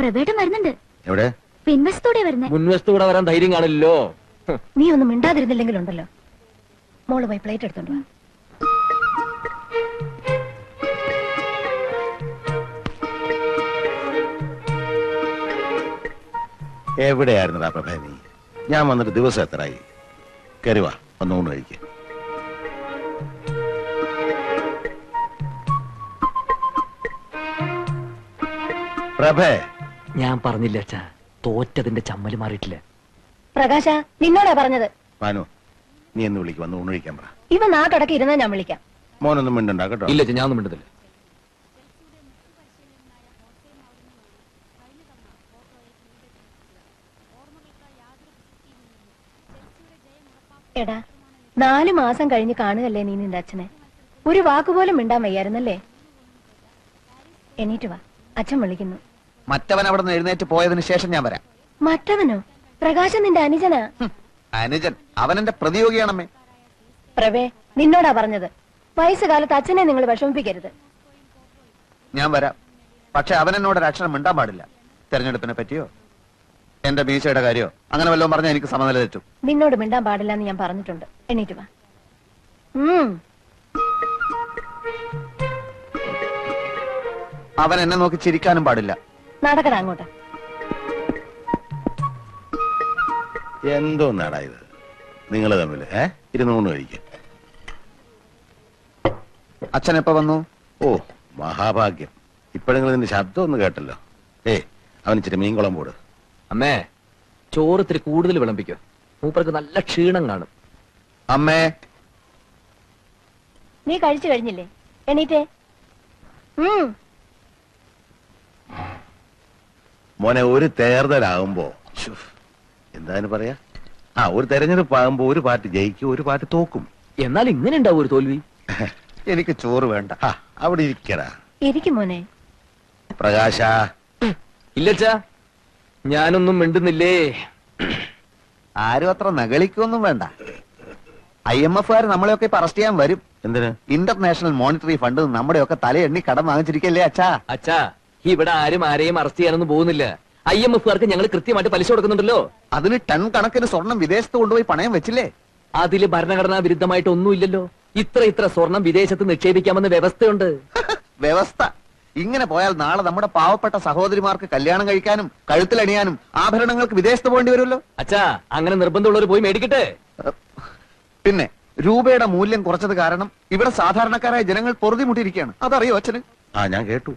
പ്രവേട്ടം വരുന്നുണ്ട്. എവിടെ? പിൻവശത്തൂടെ വരുന്നേ. മുൻവശത്തൂടെ വരാൻ ധൈര്യം കാണില്ലല്ലോ. നീ ഒന്നും മിണ്ടാതിരുന്നില്ലെങ്കിലുണ്ടല്ലോ മോൾ പോയി പ്ലേറ്റ് എടുത്തോണ്ട് വാ. എവിടെയായിരുന്നടാ പ്രഭേ നീ? ഞാൻ വന്നിട്ട് ദിവസം എത്രയായി? കരുവാ ഒന്നുകൊണ്ട് കഴിക്ക. പ്രഭേ ഞാൻ പറഞ്ഞില്ല അച്ഛാ? തോറ്റതിന്റെ ചമ്മൽ മാറിയിട്ടില്ല? പ്രകാശ നിന്നോടാ പറഞ്ഞത്. മാനു നീ എന്ന് വിളിക്കും വന്ന് ഊണ് വിളിക്കാൻ പറ. ഇവ നാട്ടടക്കി ഇരുന്നാ ഞാൻ വിളിക്കാം. മോനൊന്നും മിണ്ടണ്ട കേട്ടോ? ഇല്ല അച്ഛാ ഒന്നും മിണ്ടുന്നില്ല എടാ നാല് മാസം കഴിഞ്ഞ് കാണുകല്ലേ നീ നിന്റെ അച്ഛനെ? ഒരു വാക്കുപോലും മിണ്ടാൻ വയ്യായിരുന്നല്ലേ? എണീറ്റ് വാ. അച്ഛൻ വിളിക്കുന്നു. മറ്റവൻ അവിടെ നിന്ന് എഴുന്നേറ്റ് പോയതിനു ശേഷം ഞാൻ വരാം. മറ്റവനോ? പ്രകാശൻ നിന്റെ അനുജനാ? ഹും, അനുജൻ. അവൻ എന്റെ പ്രതിയോഗിയാണമ്മേ. പ്രവേ നിന്നോടാ പറഞ്ഞത്. വയസ്സുകാലത്ത് അച്ഛനെ നിങ്ങൾ വിഷമിപ്പിക്കരുത്. ഞാൻ വരാം. പക്ഷെ അവൻ എന്നോട് ഒരു മിണ്ടാൻ പാടില്ല. തെരഞ്ഞെടുപ്പിനെ പറ്റിയോ? എന്റെ മീശയുടെ കാര്യോ? അങ്ങനെ വല്ലതും പറഞ്ഞാൽ എനിക്ക് സമനില തെറ്റും. നിന്നോട് മിണ്ടാൻ പാടില്ല എന്ന് ഞാൻ പറഞ്ഞിട്ടുണ്ട്. എണീറ്റ് വാ. ഉം. അവൻ എന്നെ നോക്കി ചിരിക്കാനും പാടില്ല. നടക്കട അങ്ങോട്ട്. എന്തോ നാടാ ഇത്? നിങ്ങൾ തമ്മിൽ ഏ? ഇരുന്ന് ഊണ് കഴിക്ക. അച്ഛൻ എപ്പോ വന്നു? ഓ മഹാഭാഗ്യം. ഇപ്പോഴെങ്കിലും നിന്റെ ശബ്ദം ഒന്ന് കേട്ടല്ലോ. ഏ അവൻ ഇച്ചിരി മീൻകുളം പോട്. അമ്മേ ചോറ് ഇത്തിരി കൂടുതൽ വിളമ്പിക്കോ. മൂപ്പർക്ക് നല്ല ക്ഷീണം കാണും. അമ്മേ. നീ കഴിച്ചു കഴിഞ്ഞില്ലേ? എണീറ്റേ. ഉം. മോനെ ഒരു തേർതലാകുമ്പോ. എന്താ എന്താണ് പറയാ? ആ ഒരു തെരഞ്ഞെടുപ്പ് ആകുമ്പോ ഒരു പാർട്ടി ജയിക്കും ഒരു പാർട്ടി തോക്കും. എന്നാൽ ഇങ്ങനെ ഉണ്ടാവും ഒരു തോൽവി. എനിക്ക് ചോറ് വേണ്ട. ആ അവിടെ ഇരിക്കടാ. ഇരിക്കും മോനെ. പ്രകാശ. ഇല്ലച്ചാ ഞാനൊന്നും മിണ്ടുന്നില്ലേ? ആരും അത്ര നകളിക്കൊന്നും വേണ്ട. ഐ എം എഫുകാർ നമ്മളെയൊക്കെ ഇപ്പൊ അറസ്റ്റ് ചെയ്യാൻ വരും. എന്തിന്? ഇന്റർനാഷണൽ മോണിറ്ററി ഫണ്ട് നമ്മുടെയൊക്കെ തലയെണ്ണി കടം വാങ്ങിച്ചിരിക്കല്ലേ അച്ഛാ? അച്ഛാ ഇവിടെ ആരും ആരെയും അറസ്റ്റ് ചെയ്യാനൊന്നും പോകുന്നില്ല. ഐ എം എഫുകാർക്ക് ഞങ്ങൾ കൃത്യമായിട്ട് പലിശ കൊടുക്കുന്നുണ്ടല്ലോ. അതിന് ടൺ കണക്കിന് സ്വർണം വിദേശത്ത് കൊണ്ടുപോയി പണയം വെച്ചില്ലേ? അതിൽ ഭരണഘടനാ വിരുദ്ധമായിട്ട് ഒന്നുമില്ലല്ലോ. ഇത്ര ഇത്ര സ്വർണം വിദേശത്ത് നിക്ഷേപിക്കാമെന്ന് വ്യവസ്ഥയുണ്ട്. വ്യവസ്ഥ. ഇങ്ങനെ പോയാൽ നാളെ നമ്മുടെ പാവപ്പെട്ട സഹോദരിമാർക്ക് കല്യാണം കഴിക്കാനും കഴുത്തിലണിയാനും ആഭരണങ്ങൾക്ക് വിദേശത്ത് പോകേണ്ടി വരുമല്ലോ? അച്ഛാ അങ്ങനെ നിർബന്ധമുള്ളവർ പോയി മേടിക്കട്ടെ. പിന്നെ രൂപയുടെ മൂല്യം കുറച്ചത് കാരണം ഇവിടെ സാധാരണക്കാരായ ജനങ്ങൾ പൊറുതിമുട്ടിയിരിക്കുകയാണ്. അതറിയോ അച്ഛന്? ആ ഞാൻ കേട്ടു.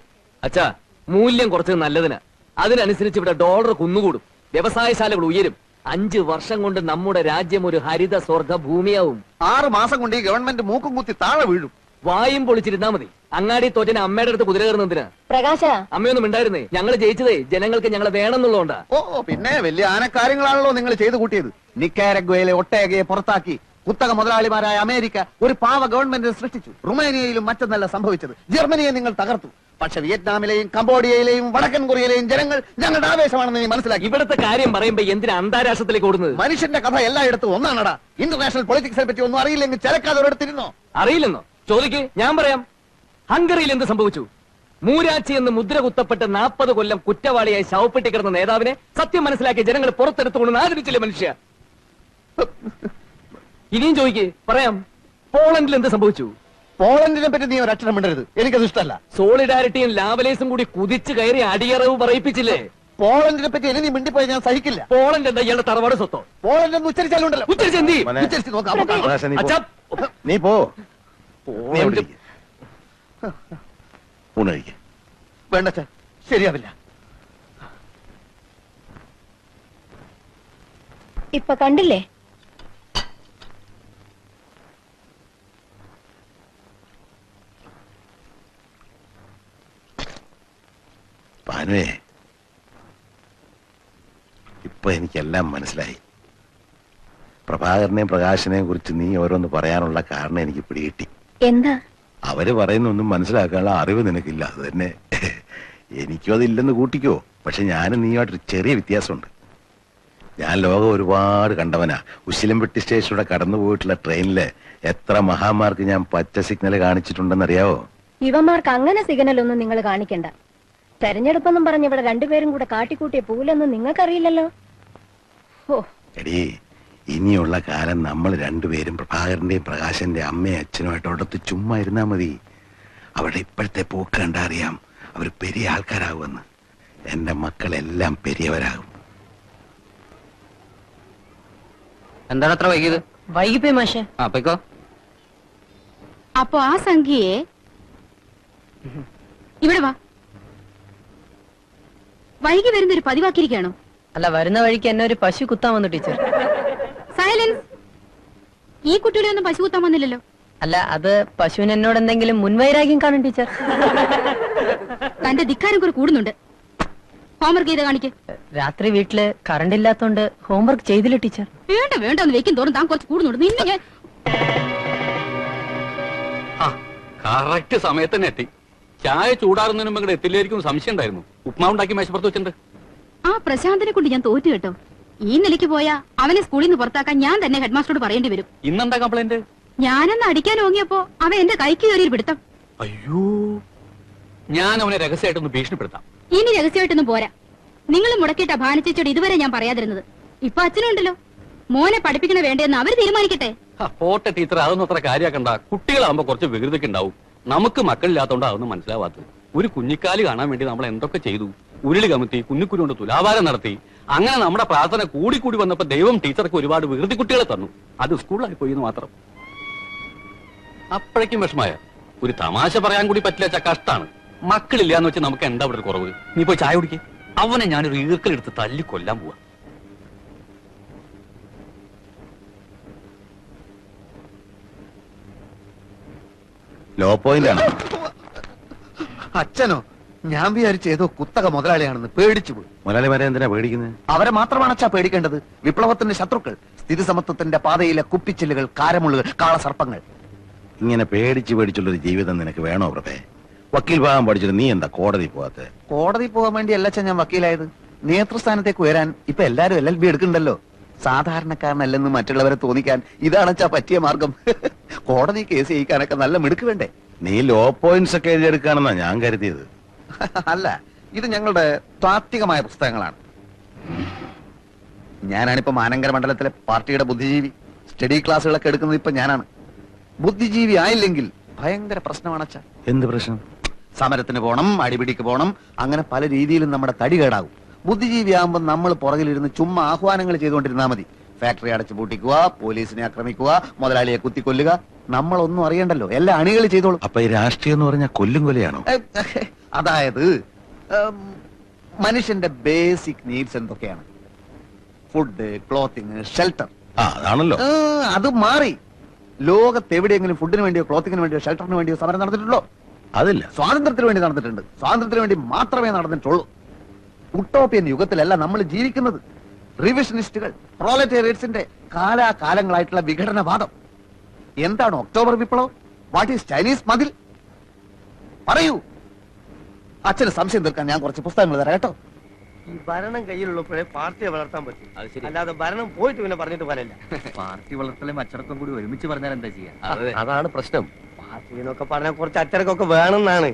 അച്ഛാ മൂല്യം കുറച്ചത് നല്ലതിന്. അതിനനുസരിച്ച് ഇവിടെ ഡോളർ കുന്നുകൂടും. വ്യവസായശാലകൾ ഉയരും. അഞ്ചു വർഷം കൊണ്ട് നമ്മുടെ രാജ്യം ഒരു ഹരിത സ്വർഗ ഭൂമിയാവും. ആറ് മാസം കൊണ്ട് ഈ ഗവൺമെന്റ് മൂക്കും കുത്തി താഴെ വീഴും. വായും പൊളിച്ചിരുന്നാ മതി. അങ്ങാടി തോറ്റന് അമ്മയുടെ അടുത്ത് കുതിര കയറുന്നതിന് പ്രകാശ. അമ്മയൊന്നും ഉണ്ടായിരുന്നേ ഞങ്ങൾ ജയിച്ചതേ. ജനങ്ങൾക്ക് ഞങ്ങളെ വേണമെന്നുള്ളതുകൊണ്ടാ. ഓ പിന്നെ വലിയ ആനക്കാര്യങ്ങളാണല്ലോ നിങ്ങൾ ചെയ്തു കൂട്ടിയത്. നിക്കാരഗ്വയിലെ ഒട്ടേകയെ പുറത്താക്കി. കുത്തക മുതലാളിമാരായ അമേരിക്ക ഒരു പാവ ഗവൺമെന്റിനെ സൃഷ്ടിച്ചു. റുമേനിയയിലും മറ്റൊന്നല്ല സംഭവിച്ചത്. ജർമ്മനിയെ നിങ്ങൾ തകർത്തു. പക്ഷെ വിയറ്റ്നാമിലെയും കംബോഡിയയിലെയും വടക്കൻ കൊറിയയിലെയും ജനങ്ങൾ ഞങ്ങളുടെ ആവേശമാണെന്ന് നീ മനസ്സിലാക്കി. ഇവിടുത്തെ കാര്യം പറയുമ്പോ എന്തിനാ അന്താരാഷ്ട്രത്തിലേക്ക് ഓടുന്നത്? മനുഷ്യന്റെ കഥ എല്ലായിടത്തും ഒന്നാണടാ. ഇന്റർനാഷണൽ പൊളിറ്റിക്സിനെ പറ്റി ഒന്നും അറിയില്ലെങ്കിൽ ചിലക്കാതെ ഒരിടത്തിരുന്നോ അറിയില്ലെന്നോ? ചോദിക്ക് ഞാൻ പറയാം. ഹംഗറിയിൽ എന്ത് സംഭവിച്ചു? മൂരാച്ചി എന്ന് മുദ്ര കുത്തപ്പെട്ട് നാൽപ്പത് കൊല്ലം കുറ്റവാളിയായി ശവപ്പെട്ടി കിടന്ന നേതാവിനെ സത്യം മനസ്സിലാക്കി ജനങ്ങൾ പുറത്തെടുത്തുകൊണ്ട് ആദരിച്ചില്ലേ മനുഷ്യ. ഇനിയും ചോദിക്കേ. പറയാം. പോളണ്ടിൽ എന്ത് സംഭവിച്ചു? പോളണ്ടിനെ പറ്റി നീ ഒരു അക്ഷരം മിണ്ടരുത്. എനിക്കത് ഇഷ്ടമല്ല. സോളിഡാരിറ്റിയും ലാവലേസും കൂടി കുതിച്ചു കയറി അടിയറവ് പറയിപ്പിച്ചില്ലേ? പോളണ്ടിനെ പറ്റി എനി നീ മിണ്ടിപ്പോയി ഞാൻ സഹിക്കില്ല. പോളണ്ട് എന്താ ഇയാളുടെ തറവാട് സ്വത്തോ? പോളണ്ട് എന്ന് ഉച്ചരിച്ചാലുണ്ടല്ലോ. ഉച്ചരിച്ച് എന്ത്? ചെയ്യും? മോനെ, ഉച്ചരിച്ച് നോക്കാം നീ പോ. അച്ഛാ, നീ പോ. നീ അവിടെ പോളണ്ട് ഇരിക്ക്. ഊണ് കഴിക്ക. വേണ്ട അച്ഛാ. ശരിയാവില്ല. ഇപ്പൊ കണ്ടില്ലേ? പാനുവേ ഇപ്പൊ എനിക്കെല്ലാം മനസ്സിലായി. പ്രഭാകരനെയും പ്രകാശനെയും കുറിച്ച് നീ ഓരോന്ന് പറയാനുള്ള കാരണം എനിക്ക് പിടികിട്ടി. എന്താ? അവർ പറയുന്നൊന്നും മനസ്സിലാക്കാനുള്ള അറിവ് നിനക്കില്ല. അത് തന്നെ. എനിക്കും അതില്ലെന്ന് കൂട്ടിക്കോ. പക്ഷെ ഞാനും നീയുമായിട്ടൊരു ചെറിയ വ്യത്യാസമുണ്ട്. ഞാൻ ലോകം ഒരുപാട് കണ്ടവനാ. ഉശിലംപെട്ടി സ്റ്റേഷനിലൂടെ കടന്നു പോയിട്ടുള്ള ട്രെയിനിൽ എത്ര മഹാമാർക്ക് ഞാൻ പച്ച സിഗ്നൽ കാണിച്ചിട്ടുണ്ടെന്നറിയാവോ? ഇവന്മാർക്ക് അങ്ങനെ സിഗ്നൽ ഒന്നും നിങ്ങൾ കാണിക്കണ്ട. തെരഞ്ഞെടുപ്പെന്നും പറഞ്ഞ് ഇവിടെ രണ്ടുപേരും കൂടെ കാട്ടിക്കൂട്ടിയ പൂലൊന്നും നിങ്ങൾക്കറിയില്ലല്ലോ. ഓ എടീ ഇനിയുള്ള കാലം നമ്മൾ രണ്ടുപേരും പ്രഭാകരന്റെയും പ്രകാശന്റെ അമ്മയും അച്ഛനുമായിട്ട് അടുത്ത് ചുമ്മാ ഇരുന്നാ മതി. അവരുടെ ഇപ്പോഴത്തെ പോക്ക് കണ്ടാ അറിയാം അവർ പെരിയ ആൾക്കാരാകുമെന്ന്. എന്റെ മക്കളെല്ലാം പെരിയവരാകും. എന്താണ് അത്ര വൈകിയത്? വൈകിപ്പോയി മാഷെ. ആ പൊയ്ക്കോ. അപ്പൊ ആ സംഖ്യയെ ഇവിടെ വാ. വൈകി വരുന്ന ഒരു പതിവാക്കിയിരിക്കുകയാണോ? അല്ല വരുന്ന വഴിക്ക് എന്നെ ഒരു പശു കുത്താൻ വന്നു ടീച്ചർ. സൈലൻസ്. ഈ കുട്ടിയുടെ ഒന്നും പശു കുത്താൻ വന്നില്ലല്ലോ. അല്ല അത് പശുവിന് എന്നോട് എന്തെങ്കിലും മുൻവൈരാഗ്യം കാണും ടീച്ചർ. തന്റെ ധിക്കാരം കുറെ കൂടുന്നുണ്ട്. ഹോംവർക്ക് ചെയ്ത് കാണിക്ക്. രാത്രി വീട്ടിൽ കറണ്ട് ഇല്ലാത്തോണ്ട് ഹോംവർക്ക് ചെയ്തില്ല ടീച്ചർ. വേണ്ട വേണ്ട ഒന്ന് വെക്കും തോറും താൻ കുറച്ച് കൂടുന്നുണ്ട്. നിന്നെ ഞാൻ ആ കറക്റ്റ് സമയത്ത് തന്നെ എത്തി. ചായ ചൂടാറുന്നതിന് മുമ്പ് ഇങ്ങോട്ട് എത്തില്ലായിരിക്കും സംശയം ഉണ്ടായിരുന്നു. ഉപ്മാവ് ഉണ്ടാക്കി മേശപ്പുറത്ത് വെച്ചിട്ടുണ്ട്. ആ പ്രശാന്തിനെ കൊണ്ട് ഞാൻ തോറ്റു കേട്ടോ. ഈ നിലയ്ക്ക് പോയാ അവനെ സ്കൂളിൽ നിന്ന് പുറത്താക്കാൻ ഞാൻ തന്നെ ഹെഡ്മാസ്റ്ററോട് പറയേണ്ടി വരും. ഇന്നെന്താ കംപ്ലൈന്റ് ഞാനൊന്ന് അടിക്കാൻ ഓങ്ങിയപ്പോ അവൻ എന്റെ കൈക്ക് കയറി പിടുത്തം. അയ്യോ. ഞാൻ അവനെ രഹസ്യമായിട്ടൊന്ന് ഭീഷണിപ്പെടുത്താം. ഇനി രഹസ്യമായിട്ടൊന്നും പോരാ. നിങ്ങൾ മുടക്കിയിട്ട ഭാനിച്ചോട് ഇതുവരെ ഞാൻ പറയാതിരുന്നത്. ഇപ്പൊ അച്ഛനുണ്ടല്ലോ. മോനെ പഠിപ്പിക്കണ വേണ്ടെന്ന് അവർ തീരുമാനിക്കട്ടെ. പോട്ടെ ടീച്ചർ അതൊന്നും അത്ര കാര്യമാക്കണ്ട. കുട്ടികളാകുമ്പോ കുറച്ച് വികൃതിക്ക് ഉണ്ടാവും നമുക്ക് മക്കളില്ലാത്തോണ്ട് അതൊന്നും മനസ്സിലാവാത്തത്. ഒരു കുഞ്ഞിക്കാൽ കാണാൻ വേണ്ടി നമ്മൾ എന്തൊക്കെ ചെയ്തു? ഉരുളി കമത്തി കുഞ്ഞിക്കുരു കൊണ്ട് തുലാഭാരം നടത്തി. അങ്ങനെ നമ്മുടെ പ്രാർത്ഥന കൂടി കൂടി വന്നപ്പോ ദൈവം ടീച്ചർക്ക് ഒരുപാട് വികൃതി കുട്ടികളെ തന്നു. അത് സ്കൂളിലായി പോയി എന്ന് മാത്രം. അപ്പോഴേക്കും വിഷമായ ഒരു തമാശ പറയാൻ കൂടി പറ്റില്ല ച കഷ്ടാണ്. മക്കളില്ല എന്ന് വെച്ച് നമുക്ക് എന്താ ഇവിടെ കുറവ്? നീ പോയി ചായ കുടിക്കേ. അവനെ ഞാനൊരു ഈർക്കലെടുത്ത് തല്ലി കൊല്ലാൻ പോവാ. ലോ പോയിന്റ് ആണ് അച്ഛനോ ഞാൻ വിചാരിച്ച ഏതോ കുത്തക മുതലാളിയാണെന്ന് പേടിച്ചു പോയി. മുതലാളിമാരെ എന്തിനാ പേടിക്കുന്നത് അവരെ മാത്രമാണ് അച്ഛാ പേടിക്കേണ്ടത്. വിപ്ലവത്തിന്റെ ശത്രുക്കൾ സ്ഥിതി സമത്വത്തിന്റെ പാതയിലെ കുപ്പിച്ചില്ലുകൾ കാരമുള്ളുകൾ കാളസർപ്പങ്ങൾ. ഇങ്ങനെ പേടിച്ച് പേടിച്ചുള്ളൊരു ജീവിതം നിനക്ക് വേണോ പ്രഭേ? വക്കീൽ ഭാഗം പഠിച്ചിട്ട് നീ എന്താ കോടതി പോവാത്ത? കോടതി പോകാൻ വേണ്ടി അല്ല ഞാൻ വക്കീലായത്. നേതൃസ്ഥാനത്തേക്ക് ഉയരാൻ ഇപ്പൊ എല്ലാരും എൽ എൽ ബി എടുക്കണ്ടല്ലോ സാധാരണക്കാരനല്ലെന്ന് മറ്റുള്ളവരെ തോന്നിക്കാൻ ഇതാണ് അച്ഛാ പറ്റിയ മാർഗം. കോടതി കേസ് ചെയ്യിക്കാനൊക്കെ നല്ല മിടുക്ക് വേണ്ടേ? നീ ലോ പോയിന്റ്സ് ഒക്കെ എഴുതിയെടുക്കാണെന്നാ ഞാൻ കരുതിയത്. അല്ല ഇത് ഞങ്ങളുടെ താത്വികമായ പുസ്തകങ്ങളാണ്. ഞാനാണിപ്പോ മാനങ്കര മണ്ഡലത്തിലെ പാർട്ടിയുടെ ബുദ്ധിജീവി. സ്റ്റഡി ക്ലാസ്സുകളൊക്കെ എടുക്കുന്നത് ഇപ്പൊ ഞാനാണ്. ബുദ്ധിജീവി ആയില്ലെങ്കിൽ ഭയങ്കര പ്രശ്നമാണ് അച്ഛ. എന്ത് പ്രശ്നം? സമരത്തിന് പോണം അടിപിടിക്ക് പോണം അങ്ങനെ പല രീതിയിലും നമ്മുടെ തടി കേടാകും. ബുദ്ധിജീവി ആകുമ്പോൾ നമ്മൾ പുറകിലിരുന്ന് ചുമ്മാ ആഹ്വാനങ്ങൾ ചെയ്തുകൊണ്ടിരുന്നാൽ മതി. ഫാക്ടറി അടച്ചു പൂട്ടിക്കുക പോലീസിനെ ആക്രമിക്കുക മുതലാളിയെ കുത്തിക്കൊല്ലുക നമ്മളൊന്നും അറിയണ്ടല്ലോ. എല്ലാ അണികൾ ചെയ്തോളും. അപ്പൊ ഈ രാഷ്ട്രീയം എന്ന് പറഞ്ഞാൽ കൊല്ലും കൊലയാണോ? അതായത് മനുഷ്യന്റെ ബേസിക് നീഡ്സ് എന്തൊക്കെയാണ്? ഫുഡ് ക്ലോത്തിങ് ഷെൽട്ടർ അതാണല്ലോ. അത് മാറി. ലോകത്ത് എവിടെയെങ്കിലും ഫുഡിന് വേണ്ടിയോ ക്ലോത്തിങ്ങിന് വേണ്ടിയോ ഷെൽട്ടറിന് വേണ്ടിയോ സമരം നടന്നിട്ടുണ്ടോ? അതില്ല. സ്വാതന്ത്ര്യത്തിന് വേണ്ടി നടന്നിട്ടുണ്ട്. സ്വാതന്ത്ര്യത്തിന് വേണ്ടി മാത്രമേ നടന്നിട്ടുള്ളൂ. ഉട്ടോപ്യൻ യുഗത്തിലല്ല നമ്മൾ ജീവിക്കുന്നത്. റിവിഷനിസ്റ്റുകൾ പ്രോലറ്റേറിയറ്റ്സിന്റെ കാലാകാലങ്ങളായിട്ടുള്ള വിഘടനവാദം. എന്താണ് ഒക്ടോബർ വിപ്ലവം? വാട്ട് ഈസ് ചൈനീസ് മതിൽ? പറയൂ. അച്ഛന് സംശയം തീർക്കാൻ ഞാൻ കുറച്ച് പുസ്തകങ്ങൾ തരാം കേട്ടോ. ഈ ഭരണം കയ്യിലുള്ളപ്പോഴേ പാർട്ടിയെ വളർത്താൻ പറ്റും. അല്ലാതെ ഭരണം പോയിട്ട് പിന്നെ പറഞ്ഞിട്ട് പോലല്ല പാർട്ടി വളർത്തലും അച്ചടക്കം കൂടി ഒരുമിച്ച് പറഞ്ഞാൽ എന്താ ചെയ്യാ? അതാണ് പ്രശ്നം. പാർട്ടി എന്നൊക്കെ പറഞ്ഞാൽ കുറച്ച് അച്ചടക്കമൊക്കെ വേണമെന്നാണ്.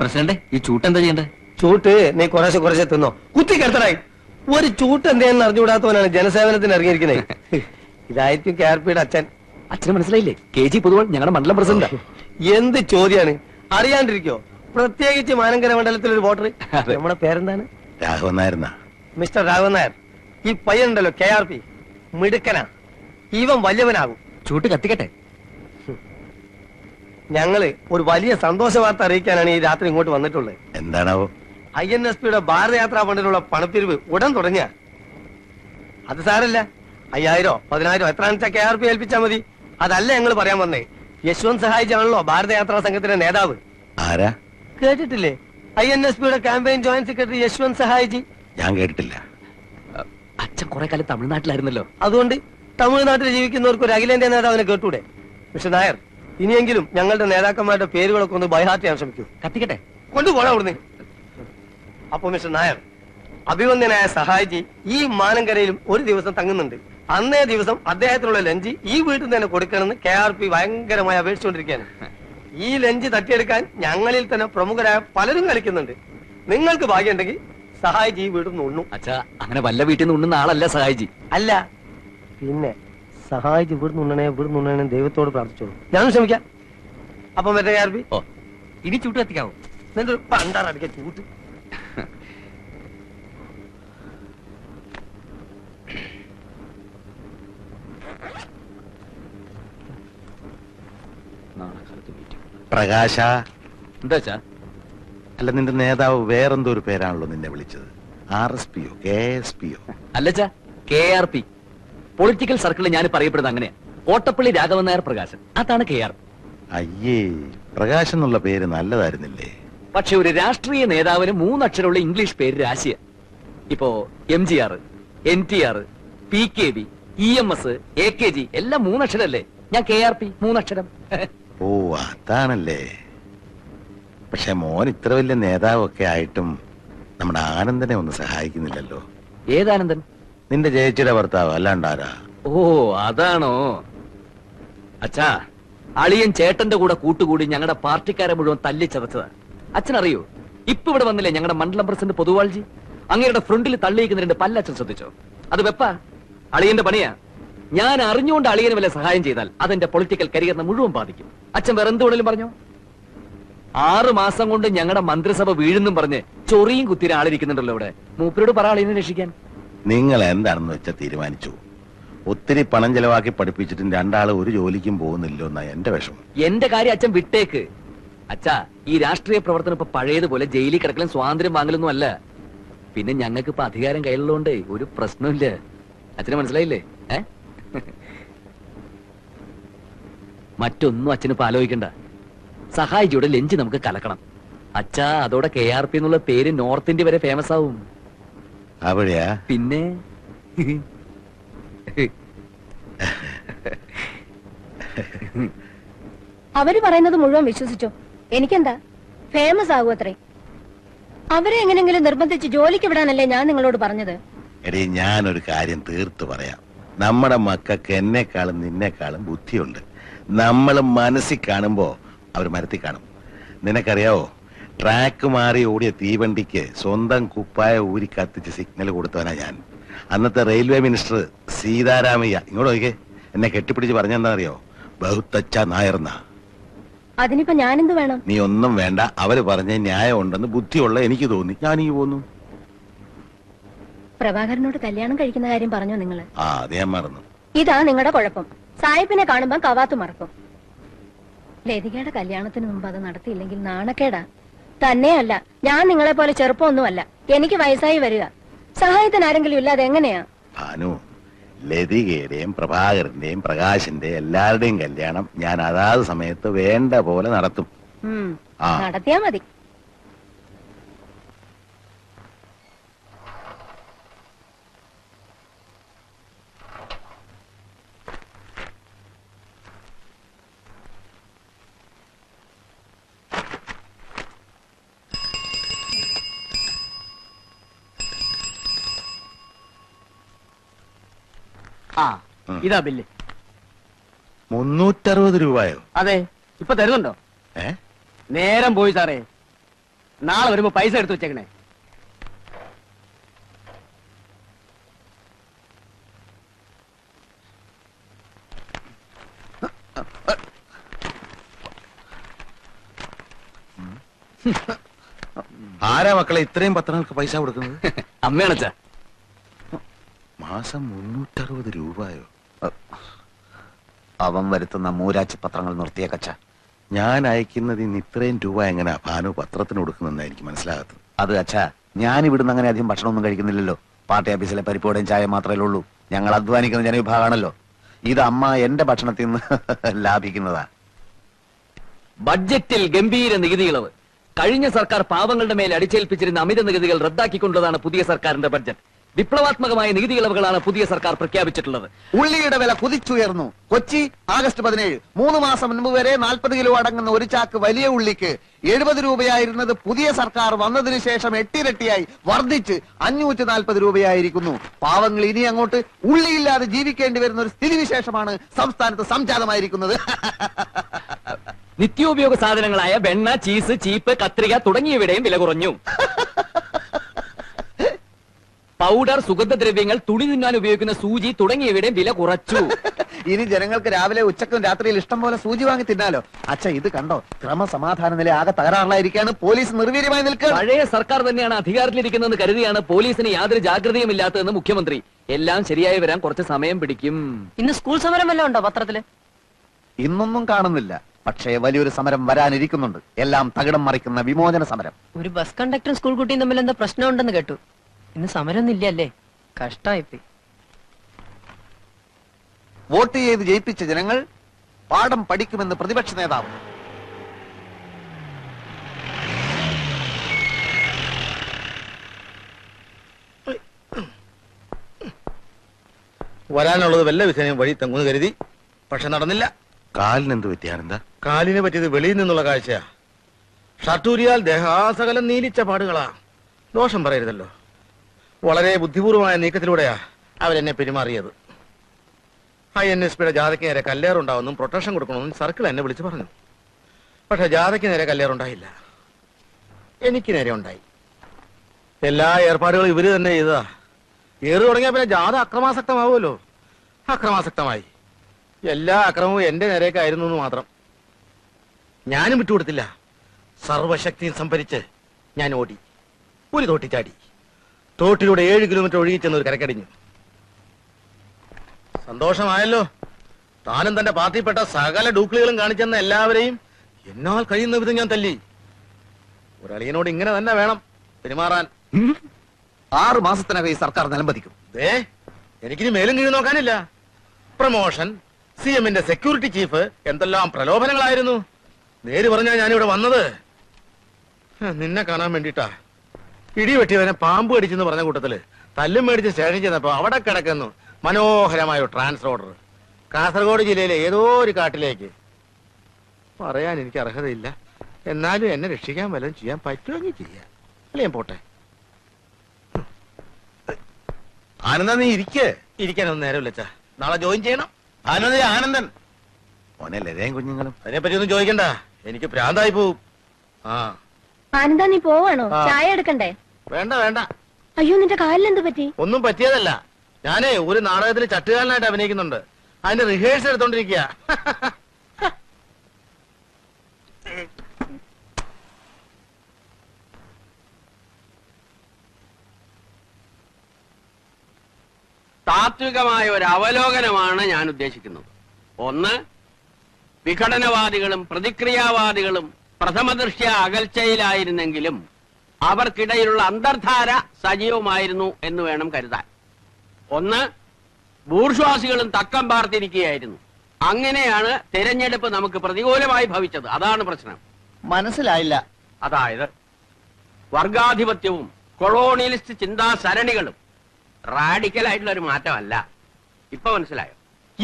പ്രശ്നണ്ടേ ഈ ചൂട്ട് എന്താ ചെയ്യണ്ടേ ചൂട്ട് നീ കുറേശ്ശെ കുറേശ്ശെ തിന്നോ. കുത്തി കിടത്തണായി ഒരു ചൂട്ട് എന്തെയെന്ന് അറിഞ്ഞുകൂടാത്തവനാണ് ജനസേവനത്തിന് ഇറങ്ങിയിരിക്കുന്നത്. ഇതായിരിക്കും കെ ആർ പിയുടെ അച്ഛൻ. അച്ഛന് മനസ്സിലായില്ലേ? കെ ജി പൊതുവൾ ഞങ്ങളുടെ മണ്ഡലം പ്രസിഡന്റ്. എന്ത് ചോദ്യാണ്? അറിയാണ്ടിരിക്കോ? പ്രത്യേകിച്ച് മാനങ്കര മണ്ഡലത്തിൽ ഒരു വോട്ടർ നമ്മുടെ പേരെന്താണ്? രാഘവൻ നായരുന്നാ. മിസ്റ്റർ രാഘവൻ നായർ. ഈ പയ്യനുണ്ടല്ലോ കെ ആർ പി. മിടുക്കനാ. ഇവൻ വലിയവനാകും. ചൂട്ട് കത്തിക്കട്ടെ. ഞങ്ങൾ ഒരു വലിയ സന്തോഷ വാർത്ത അറിയിക്കാനാണ് ഈ രാത്രി ഇങ്ങോട്ട് വന്നിട്ടുള്ളത്. എന്താണാവോ? ഐ എൻ എസ് പിയുടെ ഭാരതയാത്രാ ഫണ്ടിനുള്ള പണപ്പിരിവ് ഉടൻ തുടങ്ങിയ. അത് സാരല്ല. അയ്യായിരോ പതിനായിരോ എത്ര കെ ആർ പി ഏൽപ്പിച്ചാൽ മതി. അതല്ല ഞങ്ങൾ പറയാൻ വന്നേ. യശ്വന്ത് സഹായിച്ചാണല്ലോ ഭാരതയാത്രാ സംഘത്തിന്റെ നേതാവ്. ആരാ? കേട്ടിട്ടില്ലേ? ഐ എൻ എസ് പിയുടെ ക്യാമ്പയിൻ ജോയിന്റ് സെക്രട്ടറി യശ്വന്ത് സഹായിജി. ഞാൻ കേട്ടിട്ടില്ല. അച്ഛൻ കുറെ കാലം തമിഴ്നാട്ടിലായിരുന്നല്ലോ. അതുകൊണ്ട് തമിഴ്നാട്ടിൽ ജീവിക്കുന്നവർക്ക് ഒരു അഖിലേന്ത്യാ നേതാവിനെ കേട്ടൂടെ? മിസ്റ്റർ നായർ ഇനിയെങ്കിലും ഞങ്ങളുടെ നേതാക്കന്മാരുടെ പേരുകളൊക്കെ ഒന്ന് ബൈഹാർട്ട് ചെയ്യാൻ ശ്രമിക്കൂ. കത്തിക്കട്ടെ? കൊണ്ടുപോകണം അവിടുന്ന്. അപ്പൊ മിസ്റ്റർ നായർ അഭിവന്ദ്യനായ സഹായിജി ഈ മാനങ്കരയിലും ഒരു ദിവസം തങ്ങുന്നുണ്ട്. അന്നേ ദിവസം അദ്ദേഹത്തിനുള്ള ലഞ്ച് ഈ വീട്ടിൽ നിന്ന് തന്നെ കൊടുക്കണമെന്ന് കെ ആർ പി ഭയങ്കരമായി അപേക്ഷിച്ചുകൊണ്ടിരിക്കുകയാണ്. ഈ ലഞ്ച് തട്ടിയെടുക്കാൻ ഞങ്ങളിൽ തന്നെ പ്രമുഖരായ പലരും കളിക്കുന്നുണ്ട്. നിങ്ങൾക്ക് ഭാഗ്യമുണ്ടെങ്കിൽ സഹായിജി ഈ വീട് ഉണ്ണു. അച്ഛാ അങ്ങനെ വല്ല വീട്ടിൽ നിന്ന് ഉണ്ണുന്ന ആളല്ല സഹായിജി. അല്ല പിന്നെ സഹായിജി ഇവിടുന്ന് ഉണ്ണണേ ഇവിടുന്ന് ഉണ്ണണേ ദൈവത്തോട് പ്രാർത്ഥിച്ചോളൂ. ഞാനും ശ്രമിക്കാം അപ്പൊ മറ്റേ ആർബി ഓ ഇനി ചൂട്ട് എത്തിക്കാവോ എന്നിട്ട് പണ്ടാറടിക്ക ചൂട്ട്. പ്രകാശ. എന്താച്ചാ അല്ല നിന്റെ നേതാവ് വേറെന്തോ ഒരു പേരാണല്ലോ നിന്നെ വിളിച്ചത്. ആർ എസ് പിയോ കെ എസ് പിയോ? അല്ലച്ചാ കെ ആർ പി. പൊളിറ്റിക്കൽ സർക്കിളിൽ ഞാൻ പറയപ്പെടുന്നത് അങ്ങനെയാ. കോട്ടപ്പള്ളി രാഘവൻ നായർ പ്രകാശൻ. അതാണ് കെ ആർ അയ്യേ പ്രകാശ് എന്നുള്ള പേര് നല്ലതായിരുന്നില്ലേ? പക്ഷെ ഒരു രാഷ്ട്രീയ നേതാവിന് മൂന്നക്ഷരമുള്ള ഇംഗ്ലീഷ് പേര് രാശിയ. ഇപ്പോ M G R N T R P K B E M S A K G എല്ലാം മൂന്നക്ഷരല്ലേ? ഞാൻ കെ ആർ പി മൂന്നക്ഷരം. ഓ അതാണല്ലേ. പക്ഷെ മോൻ ഇത്ര വലിയ നേതാവൊക്കെ ആയിട്ടും നമ്മുടെ ആനന്ദനെ ഒന്ന് സഹായിക്കുന്നില്ലല്ലോ. ഏതാനന്ദൻ നിന്റെ ജയച്ചിയുടെ ഭർത്താവ് അല്ലാണ്ടാരാ? ഓ അതാണോ? അച്ഛാ അളിയൻ ചേട്ടന്റെ കൂടെ കൂട്ടുകൂടി ഞങ്ങളുടെ പാർട്ടിക്കാരെ മുഴുവൻ തല്ലി ചതച്ചതാ. അച്ഛനറിയോ ഇപ്പൊ ഇവിടെ വന്നില്ലേ ഞങ്ങളുടെ മണ്ഡലം പ്രസിഡന്റ് പൊതുവാൾജി? അങ്ങയുടെ ഫ്രണ്ടിൽ തള്ളിയിരിക്കുന്ന രണ്ട് പല്ലച്ഛൻ ശ്രദ്ധിച്ചോ? അത് വെപ്പാ അളിയന്റെ പണിയാ. ഞാൻ അറിഞ്ഞുകൊണ്ട് അളിയന് വല്ല സഹായം ചെയ്താൽ അതെന്റെ പൊളിറ്റിക്കൽ കരിയറിനെ മുഴുവൻ ബാധിക്കും. അച്ഛൻ വേറെ എന്തുകൊണ്ടും പറഞ്ഞു? ആറ് മാസം കൊണ്ട് ഞങ്ങളുടെ മന്ത്രിസഭ വീഴുന്നും പറഞ്ഞ് ചൊറിയും കുത്തിരി ആളിരിക്കുന്നുണ്ടല്ലോ ഇവിടെ. മൂപ്പരോട് പറ അളിയനെ രക്ഷിക്കാൻ. നിങ്ങൾ എന്താണെന്ന് വെച്ചാൽ തീരുമാനിച്ചു. ഒത്തിരി പണം ചെലവാക്കി പഠിപ്പിച്ചിട്ടും രണ്ടാൾ ഒരു ജോലിക്കും പോകുന്നില്ലോ എന്നാ എന്റെ വിഷമം. എന്റെ കാര്യം അച്ഛൻ വിട്ടേക്ക്. അച്ഛാ ഈ രാഷ്ട്രീയ പ്രവർത്തനം ഇപ്പൊ പഴയതുപോലെ ജയിലിൽ കിടക്കലും സ്വാതന്ത്ര്യം വാങ്ങലൊന്നും അല്ല. പിന്നെ ഞങ്ങൾക്ക് ഇപ്പൊ അധികാരം കയ്യിലുള്ളതുകൊണ്ട് ഒരു പ്രശ്നമില്ല അച്ഛന് മനസ്സിലായില്ലേ? ഏ? മറ്റൊന്നും അച്ഛന് പാലോചിക്കണ്ട ആലോചിക്കണ്ട സഹായിജിയുടെ ലഞ്ച് നമുക്ക് കലക്കണം. അച്ഛാ അതോടെ കെ ആർ പി എന്നുള്ള പേര് നോർത്ത് ഇന്ത്യ വരെ ഫേമസ് ആവും. അവിടെയാ? പിന്നെ? അവർ പറയുന്നത് മുഴുവൻ വിശ്വസിച്ചോ? എനിക്കെന്താ? ഫേമസ് ആകും അത്രേ. അവരെ എങ്ങനെങ്കിലും നിർബന്ധിച്ച് ജോലിക്ക് വിടാനല്ലേ ഞാൻ നിങ്ങളോട് പറഞ്ഞത്? എടീ ഞാനൊരു കാര്യം തീർത്തു പറയാം. നമ്മുടെ മക്കൾക്ക് എന്നെക്കാളും നിന്നെക്കാളും ബുദ്ധിയുണ്ട്. നമ്മൾ മനസ്സിൽ കാണുമ്പോൾ അവർ മരത്തി കാണും. നിനക്കറിയാവോ? ട്രാക്ക് മാറി ഓടിയ തീവണ്ടിക്ക് സ്വന്തം കുപ്പായ ഊരി കത്തിച്ച് സിഗ്നൽ കൊടുത്തവനാ ഞാൻ. അന്നത്തെ റെയിൽവേ മിനിസ്റ്റർ സീതാരാമയ്യ ഇങ്ങോട്ട് നോക്കിയേ എന്നെ കെട്ടിപ്പിടിച്ച് പറഞ്ഞെന്താറിയോ ബഹുത്തച്ച നായർന്നാ. അതിനിപ്പോ ഞാനെന്ത് വേണം? നീ ഒന്നും വേണ്ട. അവർ പറഞ്ഞ ന്യായം ന്യായമുണ്ടെന്ന് ബുദ്ധിയുള്ള എനിക്ക് തോന്നി. ഞാൻ ഈ പോന്നു. പ്രഭാകരനോട് കല്യാണം കഴിക്കുന്ന കാര്യം പറഞ്ഞു നിങ്ങൾ ആ അത് ഞാൻ മറന്നു. ഇതാ നിങ്ങളുടെ കുഴപ്പം. സായിപ്പിനെ കാണുമ്പോ കവാത്ത് മറക്കും. ലതികയുടെ കല്യാണത്തിന് മുമ്പ് അത് നടത്തിയില്ലെങ്കിൽ നാണക്കേടാ. തന്നെയല്ല ഞാൻ നിങ്ങളെ പോലെ ചെറുപ്പമൊന്നുമല്ല. എനിക്ക് വയസ്സായി വരിക. സഹായത്തിന് ആരെങ്കിലും ഇല്ലാതെ എങ്ങനെയാ? ഭാനു ലതികയുടെയും പ്രഭാകരന്റെയും പ്രകാശിന്റെയും എല്ലാവരുടെയും കല്യാണം ഞാൻ അതാത് സമയത്ത് വേണ്ട പോലെ നടത്തും. നടത്തിയാ മതി. ആ ഇതാ ബില്ല്. മുന്നൂറ്ററുപത് രൂപയോ? അതെ ഇപ്പൊ തരുന്നുണ്ടോ? ഏ? നേരം പോയി സാറേ. നാളെ വരുമ്പോ പൈസ എടുത്തു വെച്ചേക്കണേ. ആരാ മക്കളെ ഇത്രയും പത്രങ്ങൾക്ക് പൈസ കൊടുക്കുന്നത്? അമ്മയാണച്ചാ. മാസം മുന്നൂറ്ററുപത് രൂപയോ? അവൻ വരുത്തുന്ന മൂരാച്ചി പത്രങ്ങൾ നിർത്തിയ കച്ച. ഞാൻ അയക്കുന്നത് ഇന്ന് ഇത്രയും രൂപ എങ്ങനെ ഭാനു പത്രത്തിന് കൊടുക്കുന്നെന്നാ എനിക്ക് മനസ്സിലാകാത്തത് അത് അച്ഛാ ഞാൻ ഇവിടുന്ന് അങ്ങനെ അധികം ഭക്ഷണമൊന്നും കഴിക്കുന്നില്ലല്ലോ. പാർട്ടി ഓഫീസിലെ പരിപ്പോടെയും ചായ മാത്രമേ ഉള്ളൂ. ഞങ്ങൾ അധ്വാനിക്കുന്ന ജനവിഭാഗമാണല്ലോ. ഇത് അമ്മ എന്റെ ഭക്ഷണത്തിൽ നിന്ന് ലാഭിക്കുന്നതാ. ബഡ്ജറ്റിൽ ഗംഭീര നികുതി ഇളവ്. കഴിഞ്ഞ സർക്കാർ പാവങ്ങളുടെ മേൽ അടിച്ചേൽപ്പിച്ചിരുന്ന അമിത നികുതികൾ റദ്ദാക്കിക്കൊണ്ടതാണ് പുതിയ സർക്കാരിന്റെ ബഡ്ജറ്റ്. വിപ്ലവാത്മകമായ നികുതി ഇളവുകളാണ് പുതിയ സർക്കാർ പ്രഖ്യാപിച്ചിട്ടുള്ളത്. ഉള്ളിയുടെ വില കുതിച്ചുയർന്നു. കൊച്ചി ആഗസ്റ്റ് പതിനേഴ്. മൂന്ന് മാസം മുൻപ് വരെ നാൽപ്പത് കിലോ അടങ്ങുന്ന ഒരു ചാക്ക് വലിയ ഉള്ളിക്ക് എഴുപത് രൂപയായിരുന്നത് പുതിയ സർക്കാർ വന്നതിന് ശേഷം എട്ടിരട്ടിയായി വർദ്ധിച്ച് അഞ്ഞൂറ്റി നാൽപ്പത് രൂപയായിരിക്കുന്നു. പാവങ്ങൾ ഇനി അങ്ങോട്ട് ഉള്ളിയില്ലാതെ ജീവിക്കേണ്ടി വരുന്ന ഒരു സ്ഥിതിവിശേഷമാണ് സംസ്ഥാനത്ത് സംജാതമായിരിക്കുന്നത്. നിത്യോപയോഗ സാധനങ്ങളായ വെണ്ണ ചീസ് ചീപ്പ് കത്രിക തുടങ്ങിയവയുടെയും വില കുറഞ്ഞു. പൗഡർ സുഗന്ധദ്രവ്യങ്ങൾ തുണി നിന്നാൻ ഉപയോഗിക്കുന്ന സൂചി തുടങ്ങിയവയുടെ വില കുറച്ചു. ഇനി ജനങ്ങൾക്ക് രാവിലെ ഉച്ചക്കും രാത്രിയിൽ ഇഷ്ടം പോലെ സൂചി വാങ്ങി തിന്നാലോ? അച്ഛ ഇത് കണ്ടോ? ക്രമസമാധാന നില ആകെ തകരാറിലായിരിക്കാണ്. പോലീസ് നിർവീര്യമായി നിൽക്കുക പഴയ സർക്കാർ തന്നെയാണ് അധികാരത്തിലിരിക്കുന്നതെന്ന് കരുതിയാണ് പോലീസിന് യാതൊരു ജാഗ്രതയും ഇല്ലാത്തതെന്ന് മുഖ്യമന്ത്രി. എല്ലാം ശരിയായി വരാൻ കുറച്ച് സമയം പിടിക്കും. ഇന്ന് സ്കൂൾ സമരം വല്ലതും ഉണ്ടോ പത്രത്തിൽ? ഇന്നൊന്നും കാണുന്നില്ല. പക്ഷേ വലിയൊരു സമരം വരാനിരിക്കുന്നുണ്ട്. എല്ലാം തകിടം മറിക്കുന്ന വിമോചന സമരം. ഒരു ബസ് കണ്ടക്ടറും സ്കൂൾ കുട്ടിയും തമ്മിൽ എന്താ പ്രശ്നമുണ്ടെന്ന് കേട്ടു. ഇന്ന് സമരമൊന്നും ഇല്ലല്ലേ കഷ്ടായിപ്പോയി. വോട്ട് ചെയ്ത് ജയിപ്പിച്ച ജനങ്ങൾ പാഠം പഠിക്കുമെന്ന് പ്രതിപക്ഷ നേതാവ്. വരാനുള്ളത് വല്ല വിധേയം വഴി തെങ്ങുന്ന് കരുതി. പക്ഷെ നടന്നില്ല. കാലിനെന്ത് പറ്റിയാനെന്താ കാലിനെ പറ്റിയത് വെളിയിൽ നിന്നുള്ള കാഴ്ചയാ. ഷട്ടൂരിയാൽ ദേഹാസകലം നീലിച്ച പാടുകളാ. ദോഷം പറയരുതല്ലോ. വളരെ ബുദ്ധിപൂർവമായ നീക്കത്തിലൂടെയാ അവരെന്നെ പെരുമാറിയത്. ഐ എൻ എസ് പിയുടെ ജാഥയ്ക്ക് നേരെ കല്ലേറുണ്ടാവുന്നു പ്രൊട്ടക്ഷൻ കൊടുക്കണമെന്നും സർക്കിൾ എന്നെ വിളിച്ചു പറഞ്ഞു. പക്ഷെ ജാഥയ്ക്ക് നേരെ കല്ലേറുണ്ടായില്ല. എനിക്ക് നേരെ ഉണ്ടായി. എല്ലാ ഏർപ്പാടുകളും ഇവർ തന്നെ ചെയ്തതാ. ഏറ് തുടങ്ങിയ പിന്നെ ജാഥ അക്രമാസക്തമാവുമല്ലോ. അക്രമാസക്തമായി. എല്ലാ അക്രമവും എന്റെ നേരേക്കായിരുന്നു എന്ന് മാത്രം. ഞാനും വിട്ടുകൊടുത്തില്ല. സർവശക്തിയും സംഭരിച്ച് ഞാൻ ഓടി. ഒരു തോട്ടി ചാടി. തോട്ടിലൂടെ ഏഴ് കിലോമീറ്റർ ഒഴുകി ചെന്ന് ഒരു കരക്കടിഞ്ഞു. സന്തോഷമായല്ലോ. താനും തന്റെ പാർട്ടിപ്പെട്ട സകല ഡൂക്ലികളും കാണിച്ചെന്ന എല്ലാവരെയും എന്നാൽ കഴിയുന്ന വിധം ഞാൻ തല്ലി. ഒരളിയനോട് ഇങ്ങനെ തന്നെ വേണം പെരുമാറാൻ. ആറു മാസത്തിനകം ഈ സർക്കാർ നിലംപതിക്കും. ദേ എനിക്കിനി മേലും കീഴ് നോക്കാനില്ല. പ്രമോഷൻ സി എമ്മിന്റെ സെക്യൂരിറ്റി ചീഫ് എന്തെല്ലാം പ്രലോഭനങ്ങളായിരുന്നു. നേര് പറഞ്ഞാ ഞാനിവിടെ വന്നത്. നിന്നെ കാണാൻ വേണ്ടിട്ടാ ഇടി വെട്ടിയവനെ പാമ്പ് കടിച്ചെന്ന് പറഞ്ഞ കൂട്ടത്തിൽ തല്ലും മേടിച്ച് സ്റ്റേഷൻ ചെന്നപ്പോ അവിടെ കിടക്കുന്നു മനോഹരമായ ട്രാൻസ്ഫർ ഓർഡർ കാസർഗോഡ് ജില്ലയിലെ ഏതോ ഒരു കാട്ടിലേക്ക്. പറയാൻ എനിക്ക് അർഹതയില്ല. എന്നാലും എന്നെ രക്ഷിക്കാൻ വല്ലതും ചെയ്യാൻ പറ്റുമെങ്കിൽ ചെയ്യാം. അല്ലേ ഞാൻ പോട്ടെ. ആനന്ദ നീ ഇരിക്കേ. ഇരിക്കാനൊന്നും നേരമില്ല അച്ഛാ. നാളെ ജോയിൻ ചെയ്യണം. ആനന്ദ ആനന്ദൻ. മോനെ ലതയും കുഞ്ഞുങ്ങളും. അതിനെപ്പറ്റി ഒന്നും ചോദിക്കണ്ട. എനിക്ക് ഭ്രാന്തായി പോവും. ആ. ആനന്ദ നീ പോവാണോ? ചായ എടുക്കണ്ടേ? വേണ്ട വേണ്ട. അയ്യോ നിന്റെ കാലിലെന്ത് പറ്റി? ഒന്നും പറ്റിയതല്ല. ഞാനേ ഒരു നാടകത്തിൽ ചട്ടുകാലനായിട്ട് അഭിനയിക്കുന്നുണ്ട്. അതിന്റെ റിഹേഴ്സൽ എടുത്തോണ്ടിരിക്കുക താത്വികമായ ഒരു അവലോകനമാണ് ഞാൻ ഉദ്ദേശിക്കുന്നത്. ഒന്ന് വിഘടനവാദികളും പ്രതിക്രിയാവാദികളും പ്രഥമദൃഷ്ട്യ അകൽച്ചയിലായിരുന്നെങ്കിലും അവർക്കിടയിലുള്ള അന്തർധാര സജീവമായിരുന്നു എന്ന് വേണം കരുതാൻ. ഒന്ന് ബൂർഷ്വാസികളും തക്കം പാർത്തിരിക്കുകയായിരുന്നു. അങ്ങനെയാണ് തെരഞ്ഞെടുപ്പ് നമുക്ക് പ്രതികൂലമായി ഭവിച്ചത്. അതാണ് പ്രശ്നം. മനസ്സിലായില്ല. അതായത് വർഗാധിപത്യവും കൊളോണിയലിസ്റ്റ് ചിന്താ സരണികളും റാഡിക്കൽ ആയിട്ടുള്ള ഒരു മാറ്റമല്ല. ഇപ്പൊ മനസ്സിലായോ?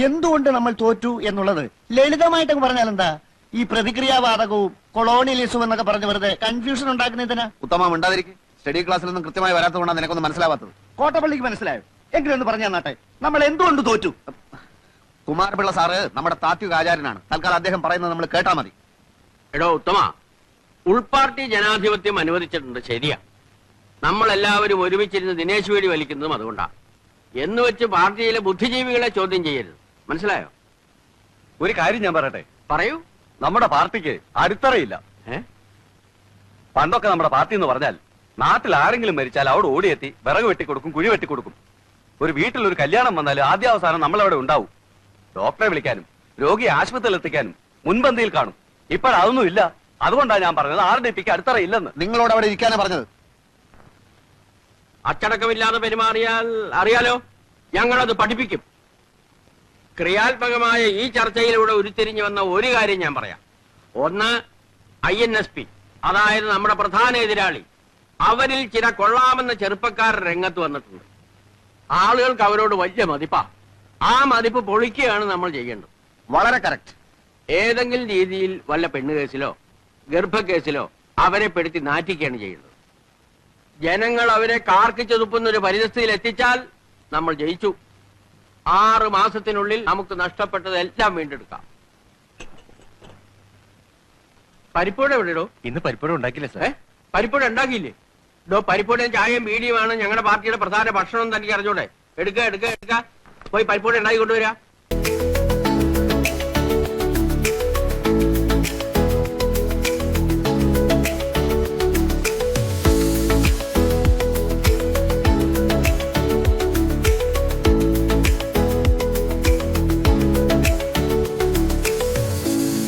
എന്തുകൊണ്ട് നമ്മൾ തോറ്റു എന്നുള്ളത് ലളിതമായിട്ട് പറഞ്ഞാൽ എന്താ ഈ പ്രതിക്രിയാവാദകവും കൊളോണിയലിസവും എന്നൊക്കെ പറഞ്ഞു വെറുതെ കൺഫ്യൂഷൻ ഉണ്ടാക്കുന്നതിന് ഉത്തമ ഉണ്ടാതിരിക്കും സ്റ്റഡി ക്ലാസ്സിലൊന്നും കൃത്യമായി വരാത്തതുകൊണ്ടാണ് നിനക്കൊന്നും മനസ്സിലാവാത്തത്. കോട്ടപ്പള്ളിക്ക് മനസ്സിലായോ? എങ്കിലും എന്ന് പറഞ്ഞു തന്നാട്ടെ. നമ്മൾ എന്തുകൊണ്ട് തോറ്റു? കുമാരപിള്ള സാറ് നമ്മുടെ താത്വിക ആചാര്യനാണ്. തൽക്കാലം അദ്ദേഹം പറയുന്നത് നമ്മൾ കേട്ടാ മതി. എടോ ഉത്തമ. ഉൾപാർട്ടി ജനാധിപത്യം അനുവദിച്ചിട്ടുണ്ട് ശരിയാ. നമ്മൾ എല്ലാവരും ഒരുമിച്ചിരുന്ന് ദിനേശ് വേടി വലിക്കുന്നതും അതുകൊണ്ടാണ് എന്ന് വെച്ച് പാർട്ടിയിലെ ബുദ്ധിജീവികളെ ചോദ്യം ചെയ്യരുത്. മനസ്സിലായോ? ഒരു കാര്യം ഞാൻ പറയട്ടെ? പറയൂ. നമ്മുടെ പാർട്ടിക്ക് അടിത്തറയില്ല. പണ്ടൊക്കെ നമ്മുടെ പാർട്ടി എന്ന് പറഞ്ഞാൽ നാട്ടിൽ ആരെങ്കിലും മരിച്ചാൽ അവിടെ ഓടിയെത്തി വിറക് വെട്ടിക്കൊടുക്കും കുഴി വെട്ടിക്കൊടുക്കും ഒരു വീട്ടിൽ ഒരു കല്യാണം വന്നാൽ ആദ്യ അവസാനം നമ്മളവിടെ ഉണ്ടാവും. ഡോക്ടറെ വിളിക്കാനും രോഗിയെ ആശുപത്രിയിൽ എത്തിക്കാനും മുൻപന്തിയിൽ കാണും. ഇപ്പോഴതൊന്നും ഇല്ല. അതുകൊണ്ടാണ് ഞാൻ പറഞ്ഞത് ആർ ഡി പിക്ക് അടിത്തറയില്ലെന്ന്. നിങ്ങളോട് അവിടെ ഇരിക്കാനാ പറഞ്ഞത്? അച്ചടക്കമില്ലാതെ പെരുമാറിയാൽ അറിയാലോ ഞങ്ങളത് പഠിപ്പിക്കും. ക്രിയാത്മകമായ ഈ ചർച്ചയിലൂടെ ഉരുത്തിരിഞ്ഞു വന്ന ഒരു കാര്യം ഞാൻ പറയാം. ഒന്ന് ഐ എൻ എസ് പി. അതായത് നമ്മുടെ പ്രധാന എതിരാളി. അവരിൽ ചില കൊള്ളാമെന്ന ചെറുപ്പക്കാർ രംഗത്ത് വന്നിട്ടുണ്ട്. ആളുകൾക്ക് അവരോട് വലിയ മതിപ്പാ. ആ മതിപ്പ് പൊളിക്കുകയാണ് നമ്മൾ ചെയ്യേണ്ടത്. വളരെ കറക്റ്റ്. ഏതെങ്കിലും രീതിയിൽ വല്ല പെണ്ണുകേസിലോ ഗർഭക്കേസിലോ അവരെ പെടുത്തി നാറ്റിക്കുകയാണ് ചെയ്യുന്നത്. ജനങ്ങൾ അവരെ കാർക്കിച്ചു ചെതുപ്പുന്ന ഒരു പരിതസ്ഥിതിയിൽ എത്തിച്ചാൽ നമ്മൾ ജയിച്ചു. ആറ് മാസത്തിനുള്ളിൽ നമുക്ക് നഷ്ടപ്പെട്ടത് എല്ലാം വീണ്ടെടുക്കാം. പരിപ്പോടെ എവിടെയോ ഇന്ന് പരിപ്പോടെ ഉണ്ടാക്കില്ല സാർ? പരിപ്പോടെ ഉണ്ടാക്കിയില്ലേ? ഡോ പരിപ്പോടെ ചായയും ബീഡിയുമാണ് ഞങ്ങളുടെ പാർട്ടിയുടെ പ്രധാന ഭക്ഷണം തനിക്ക് അറിഞ്ഞൂടെ. എടുക്ക എടുക്ക എടുക്ക. പോയി പരിപ്പോടെ ഉണ്ടാക്കി കൊണ്ടുവരാ.